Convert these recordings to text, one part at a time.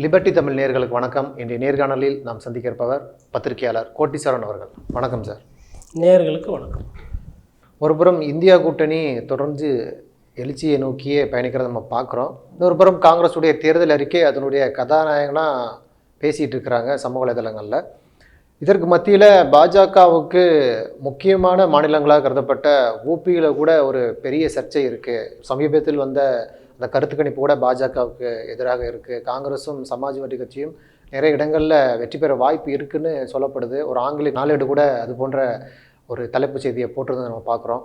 Liberty Tamil நேயர்களுக்கு வணக்கம். இன்றைய நேர்காணலில் நாம் சந்திக்க இருப்பவர் பத்திரிகையாளர் கோட்டிசரன் அவர்கள். வணக்கம் சார் நேயர்களுக்கு வணக்கம். ஒருபுறம் இந்தியா கூட்டணி தொடர்ந்து எழுச்சியை நோக்கியே பயணிக்கிறத நம்ம பார்க்குறோம். இன்னொரு புறம் காங்கிரஸுடைய தேர்தல் அறிக்கை அதனுடைய கதாநாயகனாக பேசிகிட்டு இருக்கிறாங்க சமூக வலைதளங்களில். இதற்கு மத்தியில் பாஜகவுக்கு முக்கியமான மாநிலங்களாக கருதப்பட்ட ஊபியில் கூட ஒரு பெரிய சர்ச்சை இருக்குது சமீபத்தில் வந்த அந்த கருத்துக்கணிப்பு கூட பாஜகவுக்கு எதிராக இருக்குது காங்கிரஸும் சமாஜ்வாடி கட்சியும் நிறைய இடங்களில் வெற்றி பெற வாய்ப்பு இருக்குன்னு சொல்லப்படுது. ஒரு ஆங்கில நாளேடு கூட அது போன்ற ஒரு தலைப்புச் செய்தியை போட்டிருந்ததை நம்ம பார்க்குறோம்.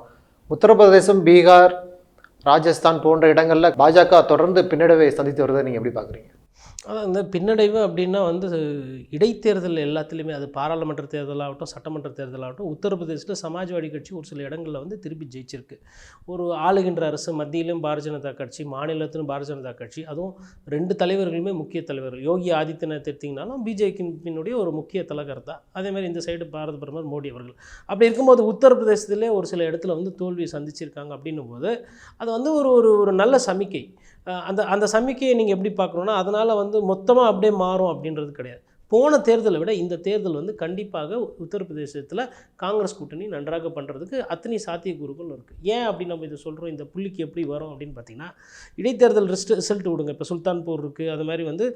உத்தரப்பிரதேசம் பீகார் ராஜஸ்தான் போன்ற இடங்களில் பாஜக தொடர்ந்து பின்னடைவை சந்தித்து வருவதை நீங்கள் எப்படி பார்க்குறீங்க? அதான் இந்த பின்னடைவு அப்படின்னா வந்து இடைத்தேர்தல் எல்லாத்துலேயுமே அது பாராளுமன்ற தேர்தலாகட்டும் சட்டமன்ற தேர்தலாகட்டும் உத்தரப்பிரதேசத்தில் சமாஜ்வாடி கட்சி ஒரு சில இடங்களில் வந்து திருப்பி ஜெயிச்சிருக்கு. ஒரு ஆளுகின்ற அரசு மத்தியிலும் பாரதிய ஜனதா கட்சி மாநிலத்திலும் பாரதிய ஜனதா கட்சி அதுவும் ரெண்டு தலைவர்களுமே முக்கிய தலைவர்கள். யோகி ஆதித்யநாத் எடுத்திங்கனாலும் பிஜேபியினுடைய ஒரு முக்கிய தலைவர் தான் இந்த சைடு பாரத பிரதமர் மோடி அவர்கள். அப்படி இருக்கும்போது உத்தரப்பிரதேசத்திலே ஒரு சில இடத்துல வந்து தோல்வியை சந்திச்சிருக்காங்க அப்படின்னும் போது அது வந்து ஒரு ஒரு ஒரு நல்ல சமிக்கை. அந்த அந்த சமிக்கையை நீங்கள் எப்படி பார்க்கணுன்னா அதனால் வந்து மொத்தமாக அப்படியே மாறும் அப்படின்றது கிடையாது. போன தேர்தலை விட இந்த தேர்தல் வந்து கண்டிப்பாக உத்தரப்பிரதேசத்தில் காங்கிரஸ் கூட்டணி நன்றாக பண்ணுறதுக்கு அத்தனை சாத்தியக்கூறுகள் இருக்குது ஏன் அப்படி நம்ம இதை சொல்கிறோம் இந்த புள்ளிக்கு எப்படி வரும் அப்படின்னு பார்த்தீங்கன்னா இடைத்தேர்தல் ரிஸ்ட் ரிசல்ட் விடுங்க. இப்போ சுல்தான்பூர் இருக்குது அது மாதிரி வந்து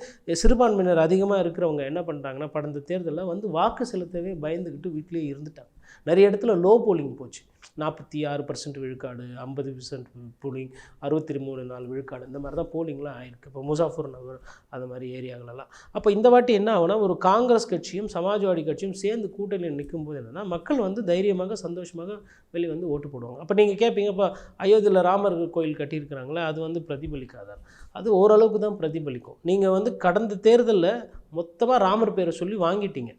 சிறுபான்மையினர் அதிகமாக இருக்கிறவங்க என்ன பண்ணுறாங்கன்னா கடந்த தேர்தலில் வந்து வாக்கு செலுத்தவே பயந்துக்கிட்டு வீட்டிலேயே இருந்துட்டாங்க. நிறைய இடத்துல லோ போலிங் போச்சு. நாற்பத்தி ஆறு பர்சன்ட் விழுக்காடு ஐம்பது பர்சன்ட் போலிங் அறுபத்தி மூணு நாலு விழுக்காடு இந்த மாதிரி தான் போலிங்லாம் ஆயிருக்கு. இப்போ முசாஃபர் நகர் அது மாதிரி ஏரியாங்களெல்லாம் அப்போ இந்த வாட்டி என்ன ஆகுனா ஒரு காங்கிரஸ் கட்சியும் சமாஜ்வாடி கட்சியும் சேர்ந்து கூட்டணியில் நிற்கும் போது என்னென்னா மக்கள் வந்து தைரியமாக சந்தோஷமாக வெளியே வந்து ஓட்டு போடுவாங்க. அப்போ நீங்கள் கேட்பீங்க இப்போ அயோத்தியில் ராமர் கோயில் கட்டியிருக்கிறாங்களே அது வந்து பிரதிபலிக்காதா? அது ஓரளவுக்கு தான் பிரதிபலிக்கும். நீங்கள் வந்து கடந்த தேர்தலில் மொத்தமாக ராமர் பேரை சொல்லி வாங்கிட்டீங்க.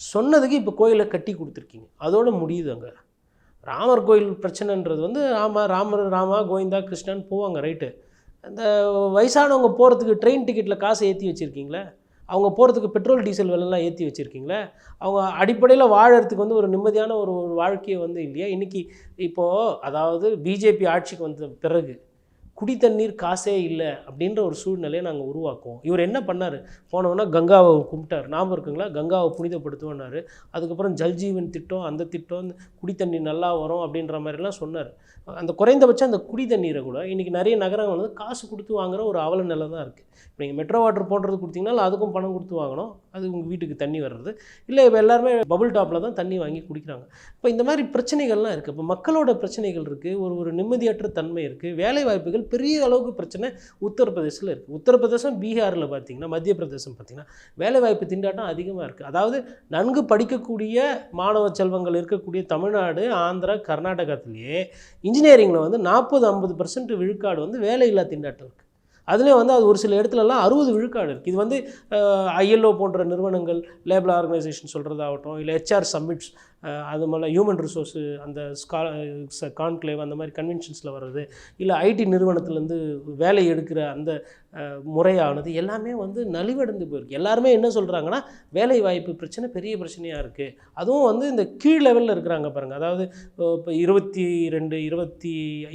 சொன்னதுக்கு இப்போ கோயிலை கட்டி கொடுத்துருக்கீங்க. அதோடு முடியுது அங்கே ராமர் கோயில் பிரச்சனைன்றது வந்து ஆமாம் ராமர் ராமா கோவிந்தா கிருஷ்ணன் போவாங்க ரைட்டு இந்த வயசானவங்க போகிறதுக்கு ட்ரெயின் டிக்கெட்டில் காசு ஏற்றி வச்சுருக்கீங்களே? அவங்க போகிறதுக்கு பெட்ரோல் டீசல் விலைலாம் ஏற்றி வச்சுருக்கீங்களே? அவங்க அடிப்படையில் வாழறதுக்கு வந்து ஒரு நிம்மதியான ஒரு ஒரு வாழ்க்கையை வந்து இல்லையா? இன்றைக்கி இப்போது அதாவது பிஜேபி ஆட்சிக்கு வந்த பிறகு குடி தண்ணீர் காசே இல்லை அப்படின்ற ஒரு சூழ்நிலையை நாங்கள் உருவாக்குவோம். இவர் என்ன பண்ணார்? போனவொன்னே கங்காவை கும்பிட்டார். நாம் இருக்குங்களா? கங்காவை புனிதப்படுத்துவோன்னாரு அதுக்கப்புறம் ஜல்ஜீவன் திட்டம் அந்த திட்டம் குடி தண்ணீர் நல்லா வரும் அப்படின்ற மாதிரிலாம் சொன்னார். அந்த குறைந்தபட்சம் அந்த குடி தண்ணீரை கூட இன்றைக்கி நிறைய நகரங்கள் வந்து காசு கொடுத்து வாங்குகிற ஒரு அவல நிலை தான் இருக்குது இப்போ நீங்கள் மெட்ரோ வாட்டர் போடுறது கொடுத்தீங்கன்னா அதுக்கும் பணம் கொடுத்து வாங்கணும். அது உங்கள் வீட்டுக்கு தண்ணி வர்றது. இல்லை இப்போ எல்லாருமே பபுள் டாப்பில் தான் தண்ணி வாங்கி குடிக்கிறாங்க. இப்போ இந்த மாதிரி பிரச்சனைகள்லாம் இருக்குது இப்போ மக்களோட பிரச்சனைகள் இருக்குது ஒரு ஒரு நிம்மதியற்ற தன்மை இருக்குது வேலை வாய்ப்புகள் பெரிய அளவுக்கு பிரச்சனை உத்தரப்பிரதேசத்தில் இருக்குது உத்தரப்பிரதேசம் பீகாரில் பார்த்தீங்கன்னா மத்திய பிரதேசம் பார்த்தீங்கன்னா வேலைவாய்ப்பு திண்டாட்டம் அதிகமாக இருக்குது அதாவது நன்கு படிக்கக்கூடிய மாணவ செல்வங்கள் இருக்கக்கூடிய தமிழ்நாடு ஆந்திரா கர்நாடகத்திலேயே இன்ஜினியரிங்கில் வந்து நாற்பது ஐம்பது பர்சன்ட் விழுக்காடு வந்து வேலையில்லா திண்டாட்டம் இருக்குது அதுலேயும் வந்து அது ஒரு சில இடத்துலலாம் அறுபது விழுக்காடு இருக்குது இது வந்து ஐஎல்ஓ போன்ற நிறுவனங்கள் லேபர் ஆர்கனைசேஷன் சொல்கிறதாகட்டும் இல்லை ஹெச்ஆர் சம்மிட்ஸ் அது மேலே ஹியூமன் ரிசோர்ஸு அந்த ஸ்கா கான்க்ளேவ் அந்த மாதிரி கன்வென்ஷன்ஸில் வர்றது இல்லை ஐடி நிறுவனத்துலேருந்து வேலை எடுக்கிற அந்த முறையானது எல்லாமே வந்து நலிவடைந்து போயிருக்கு. எல்லாருமே என்ன சொல்கிறாங்கன்னா வேலை வாய்ப்பு பிரச்சனை பெரிய பிரச்சனையாக இருக்குது அதுவும் வந்து இந்த கீழ் லெவலில் இருக்கிறாங்க பாருங்கள் அதாவது இப்போ இருபத்தி ரெண்டு இருபத்தி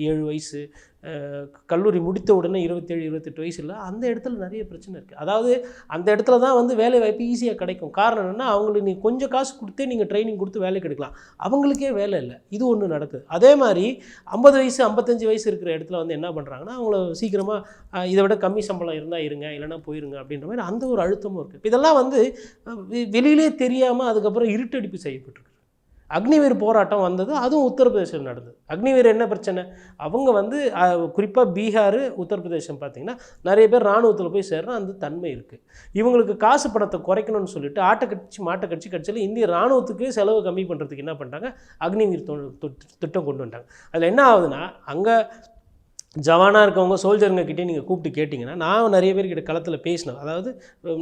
ஏழு வயசு கல்லூரி முடித்த உடனே இருபத்தேழு இருபத்தெட்டு வயசு இல்லை அந்த இடத்துல நிறைய பிரச்சனை இருக்குது அதாவது அந்த இடத்துல தான் வந்து வேலை வாய்ப்பு ஈஸியாக கிடைக்கும். காரணம் என்னென்னா அவங்களுக்கு நீங்கள் கொஞ்சம் காசு கொடுத்தே நீங்கள் ட்ரைனிங் கொடுத்து வேலை வேலைக்கு எடுக்கலாம். அவங்களுக்கே வேலை இல்லை. இது ஒன்று நடக்குது. அதே மாதிரி ஐம்பது வயசு ஐம்பத்தஞ்சு வயசு இருக்கிற இடத்துல வந்து என்ன பண்ணுறாங்கன்னா அவங்கள சீக்கிரமாக இதை விட கம்மி சம்பளம் இருந்தால் இருங்க இல்லைன்னா போயிருங்க அப்படின்ற மாதிரி அந்த ஒரு அழுத்தமும் இருக்குது இதெல்லாம் வந்து வெளியிலே தெரியாமல் அதுக்கப்புறம் இருட்டடிப்பு செய்யப்பட்டிருக்கு. அக்னிவீர் போராட்டம் வந்தது அதுவும் உத்தரப்பிரதேசம் நடந்தது. அக்னிவீர் என்ன பிரச்சனை? அவங்க வந்து குறிப்பாக பீகார் உத்தரப்பிரதேசம் பார்த்தீங்கன்னா நிறைய பேர் இராணுவத்தில் போய் சேர்ற அந்த தன்மை இருக்குது இவங்களுக்கு காசு பணத்தை குறைக்கணும்னு சொல்லிட்டு ஆட்டை கட்சி மாட்டை கட்சி கட்சியில் இந்திய இராணுவத்துக்கு செலவு கம்மி பண்ணுறதுக்கு என்ன பண்ணுறாங்க அக்னிவீர் திட்டம் கொண்டு வந்துட்டாங்க. அதில் என்ன ஆகுதுன்னா அங்கே ஜவானாக இருக்கவங்க சோல்ஜருங்க கிட்டே நீங்கள் கூப்பிட்டு கேட்டிங்கன்னா நான் நிறைய பேர்கிட்ட களத்தில் பேசினேன். அதாவது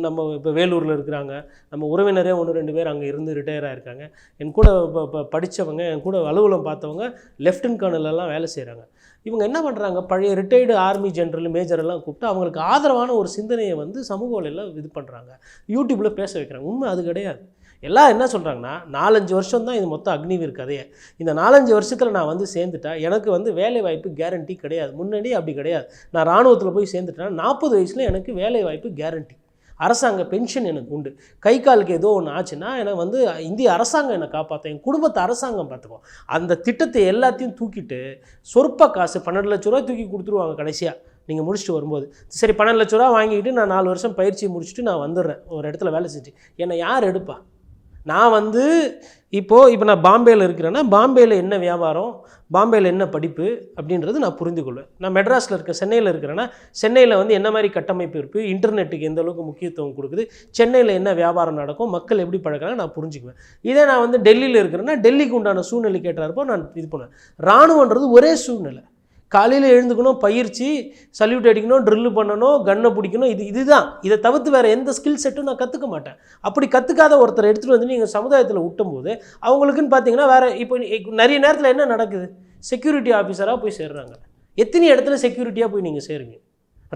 நம்ம இப்போ வேலூரில் இருக்கிறாங்க நம்ம உறவினரே ஒன்று ரெண்டு பேர் அங்கே இருந்து ரிட்டையர் ஆகிருக்காங்க என் கூட இப்போ இப்போ படித்தவங்க என் கூட அலுவலம் பார்த்தவங்க லெஃப்டினன்ட் கர்னலெல்லாம் வேலை செய்கிறாங்க இவங்க என்ன பண்ணுறாங்க பழைய ரிட்டையர்டு ஆர்மி ஜென்ரல் மேஜரெல்லாம் கூப்பிட்டு அவங்களுக்கு ஆதரவான ஒரு சிந்தனையை வந்து சமூக வலையில் இது பண்ணுறாங்க யூடியூப்பில் பேச வைக்கிறாங்க. உண்மை அது கிடையாது. எல்லாம் என்ன சொல்கிறாங்கன்னா நாலஞ்சு வருஷம் தான் இது மொத்தம் அக்னிவீர் கதையை இந்த நாலஞ்சு வருஷத்தில் நான் வந்து சேர்ந்துட்டேன் எனக்கு வந்து வேலை வாய்ப்பு கேரண்டி கிடையாது. முன்னாடி அப்படி கிடையாது. நான் இராணுவத்தில் போய் சேர்ந்துட்டேன்னா நாற்பது வயசில் எனக்கு வேலை வாய்ப்பு கேரண்டி அரசாங்க பென்ஷன் எனக்கு உண்டு. கை காலுக்கு ஏதோ ஒன்று ஆச்சுன்னா எனக்கு வந்து இந்திய அரசாங்கம் என்னை காப்பாற்றும் என் குடும்பத்தை அரசாங்கம் பார்த்துக்கும். அந்த திட்டத்தை எல்லாத்தையும் தூக்கிட்டு சொற்ப காசு பன்னெண்டு லட்ச ரூபா தூக்கி கொடுத்துருவாங்க கடைசியாக நீங்கள் முடிச்சுட்டு வரும்போது. சரி பன்னெண்டு லட்ச ரூபா வாங்கிக்கிட்டு நான் நாலு வருஷம் பயிற்சி முடிச்சுட்டு நான் வந்துடுறேன். ஒரு இடத்துல வேலை செஞ்சு. என்னை யார் எடுப்பா? நான் வந்து இப்போது இப்போ நான் பாம்பேயில் இருக்கிறேன்னா பாம்பேயில் என்ன வியாபாரம் பாம்பேயில் என்ன படிப்பு அப்படின்றது நான் புரிந்து கொள்வேன் நான் மெட்ராஸில் இருக்க சென்னையில் இருக்கிறேன்னா சென்னையில் வந்து என்ன மாதிரி கட்டமைப்பு இருக்குது இன்டர்நெட்டுக்கு எந்த அளவுக்கு முக்கியத்துவம் கொடுக்குது சென்னையில் என்ன வியாபாரம் நடக்கும் மக்கள் எப்படி பழகிறாங்க நான் புரிஞ்சுக்குவேன். இதே நான் வந்து டெல்லியில் இருக்கிறேன்னா டெல்லிக்கு உண்டான சூழ்நிலை கேட்டாருப்போ நான் இது பண்ணுவேன். இராணுவன்றது ஒரே சூழ்நிலை. காலையில் எழுந்துக்கணும் பயிற்சி சல்யூட் அடிக்கணும் ட்ரில்லு பண்ணணும் கன்னை பிடிக்கணும் இது இதுதான். இதை தவிர்த்து வேறு எந்த ஸ்கில் செட்டும் நான் கற்றுக்க மாட்டேன். அப்படி கற்றுக்காத ஒருத்தர் எடுத்துகிட்டு வந்து நீங்கள் சமுதாயத்தில் விட்டும்போது அவங்களுக்குன்னு பார்த்தீங்கன்னா வேறு இப்போ நிறைய நேரத்தில் என்ன நடக்குது? செக்யூரிட்டி ஆஃபீஸராக போய் சேர்றாங்க. எத்தனை இடத்துல செக்யூரிட்டியாக போய் நீங்கள் சேருங்க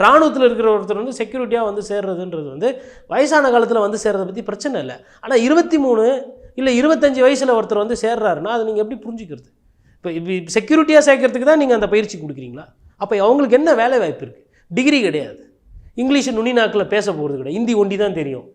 ராணுவத்தில் இருக்கிற ஒருத்தர் வந்து செக்யூரிட்டியாக வந்து சேர்றதுன்றது வந்து வயசான காலத்தில் வந்து சேர்றதை பற்றி பிரச்சனை இல்லை. ஆனால் இருபத்தி மூணு இல்லை இருபத்தஞ்சி வயசில் ஒருத்தர் வந்து சேர்றாருன்னா அதை நீங்கள் எப்படி புரிஞ்சுக்கிறது? இப்போ செக்யூரிட்டியாக சேர்க்கறதுக்கு தான் நீங்கள் அந்த பயிற்சி கொடுக்குறீங்களா? அப்போ அவங்களுக்கு என்ன வேலை வாய்ப்பு இருக்குது டிகிரி கிடையாது. இங்கிலீஷ் நுனி நாக்கில் பேச போகிறது கிடையாது. ஹிந்தி ஒண்டி தான் தெரியும்.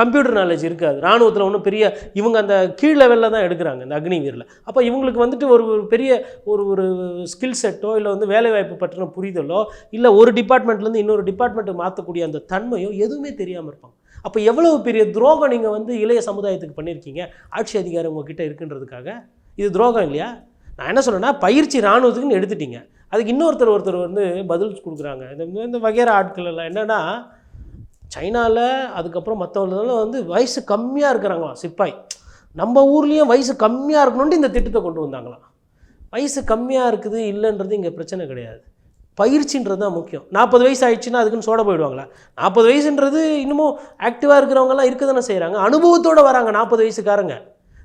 கம்ப்யூட்டர் நாலேஜ் இருக்காது. ராணுவத்தில் ஒன்றும் பெரிய இவங்க அந்த கீழ் லெவலில் தான் எடுக்கிறாங்க இந்த அக்னிவீரில் அப்போ இவங்களுக்கு வந்துட்டு ஒரு ஒரு பெரிய ஒரு ஒரு ஸ்கில் செட்டோ இல்லை வந்து வேலைவாய்ப்பு பற்றின புரிதலோ இல்லை ஒரு டிபார்ட்மெண்ட்லேருந்து இன்னொரு டிபார்ட்மெண்ட்டுக்கு மாற்றக்கூடிய அந்த தன்மையோ எதுவுமே தெரியாமல் இருப்பாங்க. அப்போ எவ்வளவு பெரிய துரோகம் நீங்கள் வந்து இளைய சமுதாயத்துக்கு பண்ணியிருக்கீங்க ஆட்சி அதிகாரம் உங்ககிட்ட இருக்குன்றதுக்காக. இது துரோகம் இல்லையா? நான் என்ன சொல்றேன்னா பயிற்சி இராணுவத்துக்குன்னு எடுத்துட்டீங்க. அதுக்கு இன்னொருத்தர் ஒருத்தர் வந்து பதில் கொடுக்குறாங்க. இந்த இந்த வகையற ஆட்கள் எல்லாம் என்னென்னா சைனாவில் அதுக்கப்புறம் மற்றவங்களும் வந்து வயசு கம்மியாக இருக்கிறாங்களாம் சிப்பாய். நம்ம ஊர்லேயும் வயசு கம்மியாக இருக்கணும்னு இந்த திட்டத்தை கொண்டு வந்தாங்களாம். வயசு கம்மியாக இருக்குது இல்லைன்றது இங்கே பிரச்சனை கிடையாது. பயிற்சின்றது தான் முக்கியம். நாற்பது வயசு ஆயிடுச்சுன்னா அதுக்குன்னு சோட போயிடுவாங்களா? நாற்பது வயசுன்றது இன்னமும் ஆக்டிவாக இருக்கிறவங்கலாம் இருக்க தானே செய்கிறாங்க அனுபவத்தோடு வராங்க நாற்பது வயசுக்காரங்க.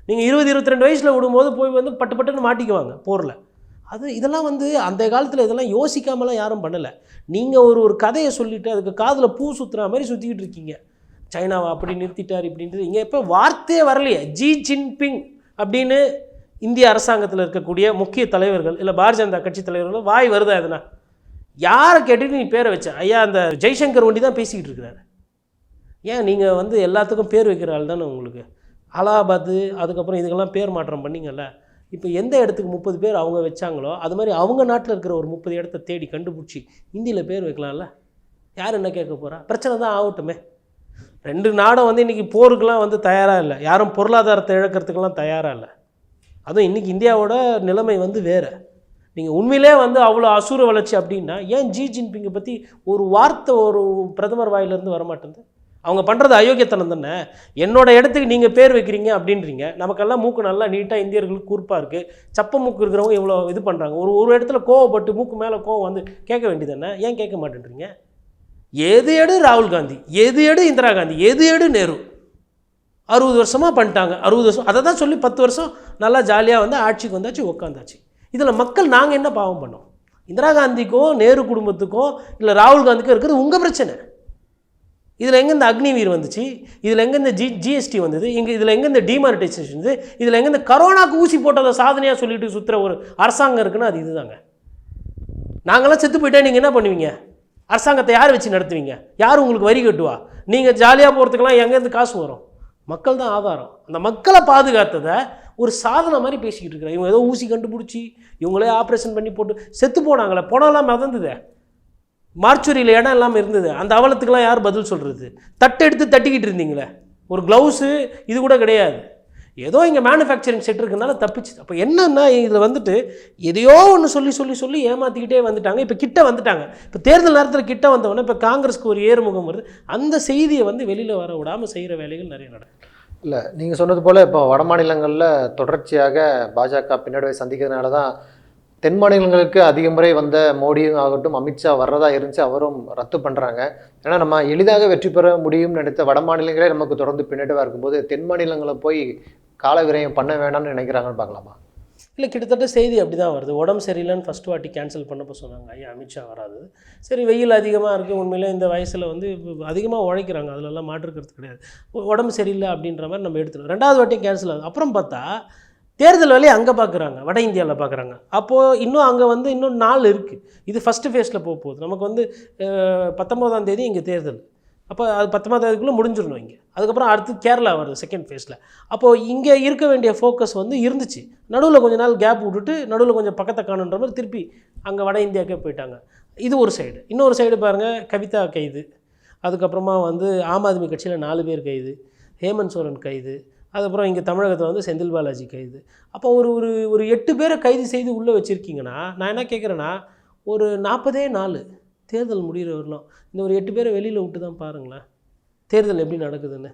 நீங்கள் இருபது இருபத்தி ரெண்டு வயசில் விடும்போது போய் வந்து பட்டு பட்டுன்னு மாட்டிக்குவாங்க போரில். அது இதெல்லாம் வந்து அந்த காலத்தில் இதெல்லாம் யோசிக்காமலாம் யாரும் பண்ணலை. நீங்கள் ஒரு ஒரு கதையை சொல்லிவிட்டு அதுக்கு காதில் பூ சுற்றுற மாதிரி சுற்றிக்கிட்டு இருக்கீங்க. சைனாவை அப்படி நிறுத்திட்டார் இப்படின்றது இங்கே இப்போ வார்த்தையே வரலையே. ஜி ஜின்பிங் அப்படின்னு இந்திய அரசாங்கத்தில் இருக்கக்கூடிய முக்கிய தலைவர்கள் இல்லை பாரதிய ஜனதா கட்சி தலைவர்கள் வாய் வருதா எதுனா? யாரை கேட்டுட்டு நீ பேரை வச்ச? ஐயா அந்த ஜெய்சங்கர் ஒண்டி தான் பேசிக்கிட்டு இருக்கிறாரு. ஏன் நீங்கள் வந்து எல்லாத்துக்கும் பேர் வைக்கிற ஆள் தானே உங்களுக்கு? அலகாபாத்து அதுக்கப்புறம் இதுக்கெல்லாம் பேர் மாற்றம் பண்ணிங்கல்ல. இப்போ எந்த இடத்துக்கு முப்பது பேர் அவங்க வச்சாங்களோ அது மாதிரி அவங்க நாட்டில் இருக்கிற ஒரு முப்பது இடத்த தேடி கண்டுபிடிச்சி ஹிந்தியில் பேர் வைக்கலாம்ல? யார் என்ன கேட்க போகிறா பிரச்சனை தான் ஆகட்டுமே. ரெண்டு நாடும் வந்து இன்றைக்கி போருக்கெல்லாம் வந்து தயாராக இல்லை. யாரும் பொருளாதாரத்தை இழக்கிறதுக்கெல்லாம் தயாராக இல்லை. அதுவும் இன்றைக்கி இந்தியாவோட நிலைமை வந்து வேறு. நீங்கள் உண்மையிலே வந்து அவ்வளோ அசுர வளர்ச்சி அப்படின்னா ஏன் ஜி ஜின்பிங்கை பற்றி ஒரு வார்த்தை ஒரு பிரதமர் வாயிலேருந்து வரமாட்டேங்குது? அவங்க பண்ணுறது அயோக்கியத்தனம் தானே? என்னோட இடத்துக்கு நீங்கள் பேர் வைக்கிறீங்க அப்படின்றீங்க. நமக்கெல்லாம் மூக்கு நல்லா நீட்டாக இந்தியர்களுக்கு கூர்ப்பாக இருக்குது சப்ப மூக்கு இருக்கிறவங்க இவ்வளோ இது பண்ணுறாங்க ஒரு ஒரு இடத்துல கோவப்பட்டு மூக்கு மேலே கோவம் வந்து கேட்க வேண்டியது ஏன் கேட்க மாட்டேன்றீங்க? எது எடு ராகுல் காந்தி எது எடு இந்திரா காந்தி எது எடு நேரு? அறுபது வருஷமாக பண்ணிட்டாங்க. அறுபது வருஷம் அதை தான் சொல்லி பத்து வருஷம் நல்லா ஜாலியாக வந்து ஆட்சிக்கு வந்தாச்சு உட்காந்தாச்சு இதில் மக்கள் நாங்கள் என்ன பாவம் பண்ணோம்? இந்திரா காந்திக்கோ நேரு குடும்பத்துக்கோ இல்லை ராகுல் காந்திக்கோ இருக்கிறது உங்கள் பிரச்சனை. இதில் எங்கே இந்த அக்னிவீர் வந்துச்சு? இதில் எங்கே இந்த ஜி ஜிஎஸ்டி வந்தது? இங்கே இதில் எங்கே இந்த டிமானிட்டைசேஷன் இருந்தது இதில் எங்கே இந்த கரோனாக்கு ஊசி போட்டதை சாதனையாக சொல்லிட்டு சுற்றுற ஒரு அரசாங்கம் இருக்குன்னா அது இதுதாங்க. நாங்களாம் செத்து போயிட்டா நீங்கள் என்ன பண்ணுவீங்க? அரசாங்கத்தை யார் வச்சு நடத்துவீங்க? யார் உங்களுக்கு வரி கட்டுவா? நீங்கள் ஜாலியாக போகிறதுக்கெல்லாம் எங்கேருந்து காசு வரும்? மக்கள் தான் ஆதாரம். அந்த மக்களை பாதுகாத்ததை ஒரு சாதனை மாதிரி பேசிக்கிட்டு இருக்கிறாங்க. இவங்க ஏதோ ஊசி கண்டுபிடிச்சி இவங்களே ஆப்ரேஷன் பண்ணி போட்டு செத்து போனாங்களே போனாலாம் மதந்துதே. மார்ச்சுரியில் இடம் இல்லாமல் இருந்தது. அந்த அவலத்துக்கெல்லாம் யார் பதில் சொல்கிறது தட்டு எடுத்து தட்டிக்கிட்டு இருந்தீங்களே. ஒரு க்ளவுஸு இது கூட கிடையாது. ஏதோ இங்கே மேனுஃபேக்சரிங் செட் இருக்கிறதுனால தப்பிச்சு. அப்போ என்னன்னா இதில் வந்துட்டு எதையோ ஒன்று சொல்லி சொல்லி சொல்லி ஏமாற்றிக்கிட்டே வந்துட்டாங்க. இப்போ கிட்ட வந்துட்டாங்க. இப்போ தேர்தல் நேரத்தில் கிட்ட வந்தவொடனே இப்போ காங்கிரஸ்க்கு ஒரு ஏறுமுகம் வருது. அந்த செய்தியை வந்து வெளியில் வர விடாமல் செய்கிற வேலைகள் நிறைய நடக்கும் இல்லை நீங்கள் சொன்னது போல் இப்போ வட மாநிலங்களில் தொடர்ச்சியாக பாஜக பின்னடைவை சந்திக்கிறதுனால தான் தென் மாநிலங்களுக்கு அதிக முறை வந்த மோடியும் ஆகட்டும் அமித்ஷா வர்றதா இருந்துச்சு அவரும் ரத்து பண்ணுறாங்க ஏன்னா நம்ம எளிதாக வெற்றி பெற முடியும்னு நினைத்த வட மாநிலங்களே நமக்கு தொடர்ந்து பின்னடைவாக இருக்கும்போது தென் மாநிலங்களை போய் கால விரயம் பண்ண வேணாம்னு நினைக்கிறாங்கன்னு பார்க்கலாமா? இல்லை கிட்டத்தட்ட செய்தி அப்படி தான் வருது. உடம்பு சரியில்லைன்னு ஃபஸ்ட் வாட்டி கேன்சல் பண்ணப்போ சொன்னாங்க ஐயா அமித்ஷா வராது. சரி வெயில் அதிகமாக இருக்குது உண்மையிலே இந்த வயசில் வந்து அதிகமாக உழைக்கிறாங்க அதிலெல்லாம் மாற்றுக்கிறது கிடையாது. உடம்பு சரியில்லை அப்படின்ற மாதிரி நம்ம எடுத்துருவோம் ரெண்டாவது வாட்டியும் கேன்சல் ஆகுது. அப்புறம் பார்த்தா தேர்தல் வேலையை அங்கே பார்க்குறாங்க வட இந்தியாவில் பார்க்குறாங்க அப்போது இன்னும் அங்கே வந்து இன்னும் நாள் இருக்குது இது ஃபஸ்ட்டு ஃபேஸில் போக போகுது. நமக்கு வந்து பத்தொம்போதாம் தேதி இங்கே தேர்தல். அப்போ அது பத்தொம்பதாம் தேதிக்குள்ளே முடிஞ்சிடணும் இங்கே. அதுக்கப்புறம் அடுத்து கேரளா வருது செகண்ட் ஃபேஸில் அப்போது இங்கே இருக்க வேண்டிய ஃபோக்கஸ் வந்து இருந்துச்சு. நடுவில் கொஞ்ச நாள் கேப் விட்டுட்டு நடுவில் கொஞ்சம் பக்கத்தை காணுன்ற மாதிரி திருப்பி அங்கே வட இந்தியாவுக்கே போயிட்டாங்க. இது ஒரு சைடு இன்னொரு சைடு பாருங்கள் கவிதா கைது. அதுக்கப்புறமா வந்து ஆம் ஆத்மி கட்சியில் நாலு பேர் கைது. ஹேமந்த் சோரன் கைது. அதுக்கப்புறம் இங்கே தமிழகத்தில் வந்து செந்தில் பாலாஜி கைது. அப்போ ஒரு ஒரு ஒரு எட்டு பேரை கைது செய்து உள்ளே வச்சுருக்கீங்கன்னா நான் என்ன கேட்குறேன்னா ஒரு நாற்பதே நாலு தேர்தல் முடிகிற வரலாம். இந்த ஒரு எட்டு பேரை வெளியில் விட்டு தான் பாருங்களேன். தேர்தல் எப்படி நடக்குதுன்னு.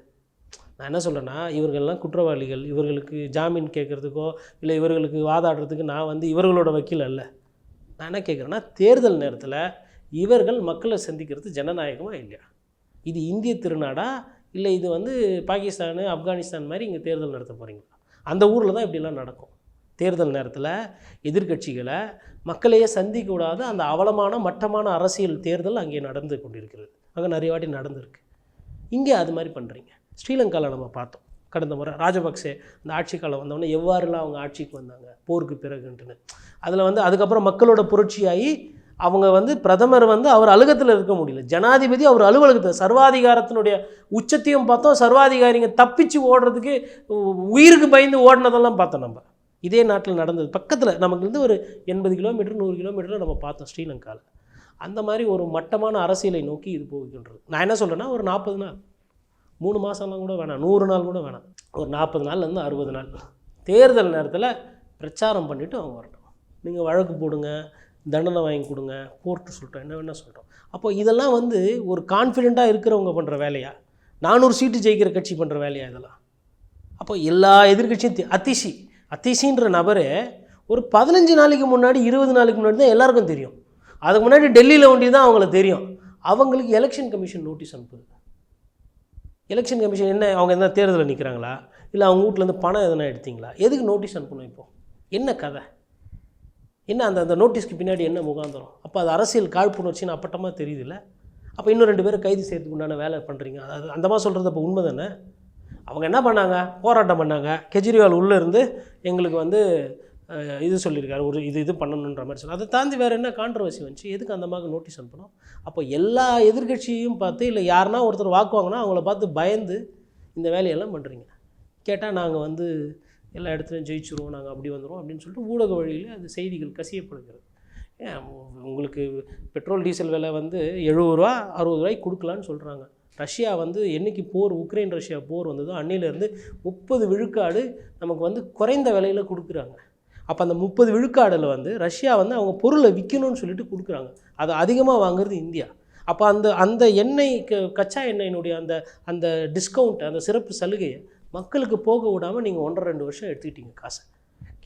நான் என்ன சொல்கிறேன்னா இவர்கள்லாம் குற்றவாளிகள். இவர்களுக்கு ஜாமீன் கேட்குறதுக்கோ இல்லை இவர்களுக்கு வாதாடுறதுக்கு நான் வந்து இவர்களோட வக்கீல் அல்ல. நான் என்ன கேட்குறேன்னா தேர்தல் நேரத்தில் இவர்கள் மக்களை சந்திக்கிறது ஜனநாயகமாக இல்லையா? இது இந்திய திருநாடா இல்லை இது வந்து பாகிஸ்தானு ஆப்கானிஸ்தான் மாதிரி இங்கே தேர்தல் நடத்த போகிறீங்களா அந்த ஊரில் தான் இப்படிலாம் நடக்கும். தேர்தல் நேரத்தில் எதிர்க்கட்சிகளை மக்களையே சந்திக்கூடாத அந்த அவலமான மட்டமான அரசியல் தேர்தல் அங்கே நடந்து கொண்டிருக்கிறது. அங்கே நிறைய வாட்டி நடந்திருக்கு. இங்கே அது மாதிரி பண்ணுறீங்க ஸ்ரீலங்காவில் நம்ம பார்த்தோம். கடந்த முறை ராஜபக்சே அந்த ஆட்சி காலம் வந்தவொடனே எவ்வாறுலாம் அவங்க ஆட்சிக்கு வந்தாங்க? போருக்கு பிறகுன்ட்டுன்னு. அதில் வந்து அதுக்கப்புறம் மக்களோட புரட்சியாகி அவங்க வந்து பிரதமர் வந்து அவர் அலுகத்தில் இருக்க முடியல. ஜனாதிபதி அவர் அலுவலகத்தில் சர்வாதிகாரத்தினுடைய உச்சத்தையும் பார்த்தோம். சர்வாதிகாரிங்க தப்பிச்சு ஓடுறதுக்கு உயிருக்கு பயந்து ஓடினதெல்லாம் பார்த்தோம் நம்ம. இதே நாட்டில் நடந்தது. பக்கத்தில் நமக்கு வந்து ஒரு எண்பது கிலோமீட்டர் நூறு கிலோமீட்டரில் நம்ம பார்த்தோம் ஸ்ரீலங்காவில் அந்த மாதிரி ஒரு மட்டமான அரசியலை நோக்கி இது போகின்றது. நான் என்ன சொல்கிறேன்னா ஒரு நாற்பது நாள். மூணு மாதம்லாம் கூட வேணாம். நூறு நாள் கூட வேணாம். ஒரு நாற்பது நாள்லேருந்து அறுபது நாள். தேர்தல் நேரத்தில் பிரச்சாரம் பண்ணிவிட்டு அவங்க வரட்டும். நீங்கள் வழக்கு போடுங்க. தண்டனை வாங்கி கொடுங்க கோர்ட்டு சொல்லிட்டோம் என்ன வேணால் சொல்கிறோம் அப்போ இதெல்லாம் வந்து ஒரு கான்ஃபிடெண்ட்டாக இருக்கிறவங்க பண்ணுற வேலையா? நானூறு சீட்டு ஜெயிக்கிற கட்சி பண்ணுற வேலையா இதெல்லாம்? அப்போ எல்லா எதிர்க்கட்சியும் அத்திசி அத்திசின்ற நபரே ஒரு பதினஞ்சு நாளைக்கு முன்னாடி இருபது நாளைக்கு முன்னாடி தான் எல்லாருக்கும் தெரியும். அதுக்கு முன்னாடி டெல்லியில் ஒண்டி தான் அவங்களுக்கு தெரியும். அவங்களுக்கு எலெக்ஷன் கமிஷன் நோட்டீஸ் அனுப்புது. எலெக்ஷன் கமிஷன் என்ன அவங்க என்ன தேர்தலில் நிற்கிறாங்களா இல்லை அவங்க வீட்டிலேருந்து பணம் எதனா எடுத்தீங்களா? எதுக்கு நோட்டீஸ் அனுப்பணும் இப்போது என்ன கதை? என்ன அந்த அந்த நோட்டீஸ்க்கு பின்னாடி என்ன முகாந்திரம்? அப்போ அது அரசியல் காழ்ப்புணர்ச்சின்னு அப்பட்டமாக தெரியுதுல்ல? அப்போ இன்னும் ரெண்டு பேரும் கைது செய்யறதுக்கு உண்டான வேலை பண்ணுறீங்க அது அந்த மாதிரி சொல்கிறது அப்போ உண்மை தானே? அவங்க என்ன பண்ணாங்க? போராட்டம் பண்ணாங்க. கெஜ்ரிவால் உள்ளே இருந்து எங்களுக்கு வந்து இது சொல்லியிருக்காரு. ஒரு இது இது பண்ணணுன்ற மாதிரி சொல்லி. அதை தாண்டி வேறு என்ன கான்ட்ரவர்சி வந்துச்சு? எதுக்கு அந்த மாதிரி நோட்டீஸ் அனுப்பணும்? அப்போ எல்லா எதிர்கட்சியையும் பார்த்து இல்லை யாருன்னா ஒருத்தர் வாக்கு வாங்கினா அவங்கள பார்த்து பயந்து இந்த வேலையெல்லாம் பண்ணுறீங்க கேட்டால் நாங்கள் வந்து எல்லா இடத்துலையும் ஜெயிச்சிருவோம் நாங்கள் அப்படி வந்துடுவோம் அப்படின்னு சொல்லிட்டு ஊடக வழியில் அது செய்திகள் கசியப்படுகிறது. ஏன்? உங்களுக்கு பெட்ரோல் டீசல் விலை வந்து எழுபது ரூபா அறுபது ரூபாய்க்கு கொடுக்கலான்னு சொல்கிறாங்க ரஷ்யா வந்து என்னைக்கு போர் உக்ரைன் ரஷ்யா போர் வந்ததோ அன்னையிலேருந்து முப்பது விழுக்காடு நமக்கு வந்து குறைந்த விலையில் கொடுக்குறாங்க. அப்போ அந்த முப்பது விழுக்காடில் வந்து ரஷ்யா வந்து அவங்க பொருளை விற்கணும்னு சொல்லிட்டு கொடுக்குறாங்க. அதை அதிகமாக வாங்குறது இந்தியா. அப்போ அந்த அந்த எண்ணெய் க- கச்சா எண்ணெயினுடைய அந்த அந்த டிஸ்கவுண்ட் அந்த சிறப்பு சலுகையை மக்களுக்கு போக விடாமல் நீங்கள் ஒன்றரை ரெண்டு வருஷம் எடுத்துக்கிட்டீங்க காசை.